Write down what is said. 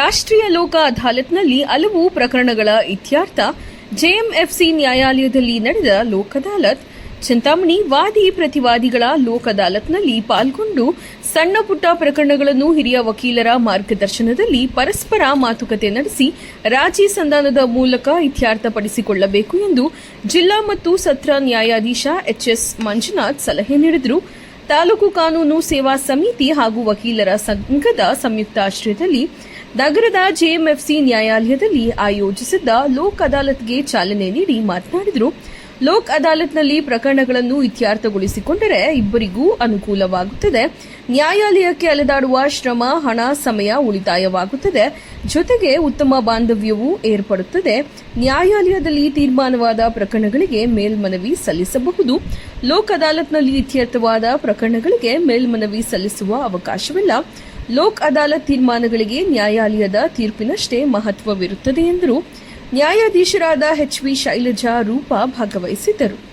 ರಾಷ್ಟ್ರೀಯ ಲೋಕ ಅದಾಲತ್ನಲ್ಲಿ ಹಲವು ಪ್ರಕರಣಗಳ ಇತ್ಯರ್ಥ, ಜೆಎಂಎಫ್ಸಿ ನ್ಯಾಯಾಲಯದಲ್ಲಿ ನಡೆದ ಲೋಕದಾಲತ್ ಚಿಂತಾಮಣಿ ವಾದಿ ಪ್ರತಿವಾದಿಗಳ ಲೋಕದಾಲತ್ನಲ್ಲಿ ಪಾಲ್ಗೊಂಡು ಸಣ್ಣ ಪುಟ್ಟ ಪ್ರಕರಣಗಳನ್ನು ಹಿರಿಯ ವಕೀಲರ ಮಾರ್ಗದರ್ಶನದಲ್ಲಿ ಪರಸ್ಪರ ಮಾತುಕತೆ ನಡೆಸಿ ರಾಜಿ ಸಂಧಾನದ ಮೂಲಕ ಇತ್ಯರ್ಥಪಡಿಸಿಕೊಳ್ಳಬೇಕು ಎಂದು ಜಿಲ್ಲಾ ಮತ್ತು ಸತ್ರ ನ್ಯಾಯಾಧೀಶ ಎಚ್ಎಸ್ ಮಂಜುನಾಥ್ ಸಲಹೆ ನೀಡಿದರು. ತಾಲೂಕು ಕಾನೂನು ಸೇವಾ ಸಮಿತಿ ಹಾಗೂ ವಕೀಲರ ಸಂಘದ ಸಂಯುಕ್ತ ಆಶ್ರಯದಲ್ಲಿ ನಗರದ ಜೆಎಂಎಫ್ಸಿ ನ್ಯಾಯಾಲಯದಲ್ಲಿ ಆಯೋಜಿಸಿದ್ದ ಲೋಕ್ ಅದಾಲತ್ಗೆ ಚಾಲನೆ ನೀಡಿ ಮಾತನಾಡಿದರು. ಲೋಕ್ ಅದಾಲತ್ನಲ್ಲಿ ಪ್ರಕರಣಗಳನ್ನು ಇತ್ಯರ್ಥಗೊಳಿಸಿಕೊಂಡರೆ ಇಬ್ಬರಿಗೂ ಅನುಕೂಲವಾಗುತ್ತದೆ. ನ್ಯಾಯಾಲಯಕ್ಕೆ ಅಲೆದಾಡುವ ಶ್ರಮ, ಹಣ, ಸಮಯ ಉಳಿತಾಯವಾಗುತ್ತದೆ. ಜೊತೆಗೆ ಉತ್ತಮ ಬಾಂಧವ್ಯವೂ ಏರ್ಪಡುತ್ತದೆ. ನ್ಯಾಯಾಲಯದಲ್ಲಿ ತೀರ್ಮಾನವಾದ ಪ್ರಕರಣಗಳಿಗೆ ಮೇಲ್ಮನವಿ ಸಲ್ಲಿಸಬಹುದು. ಲೋಕ್ ಅದಾಲತ್ನಲ್ಲಿ ಇತ್ಯರ್ಥವಾದ ಪ್ರಕರಣಗಳಿಗೆ ಮೇಲ್ಮನವಿ ಸಲ್ಲಿಸುವ ಅವಕಾಶವಿಲ್ಲ. ಲೋಕ್ ಅದಾಲತ್ ತೀರ್ಮಾನಗಳಿಗೆ ನ್ಯಾಯಾಲಯದ ತೀರ್ಪಿನಷ್ಟೇ ಮಹತ್ವವಿರುತ್ತದೆ ಎಂದರು. ನ್ಯಾಯಾಧೀಶರಾದ ಎಚ್ ವಿ ಶೈಲಜಾ ರೂಪಾ ಭಾಗವಹಿಸಿದ್ದರು.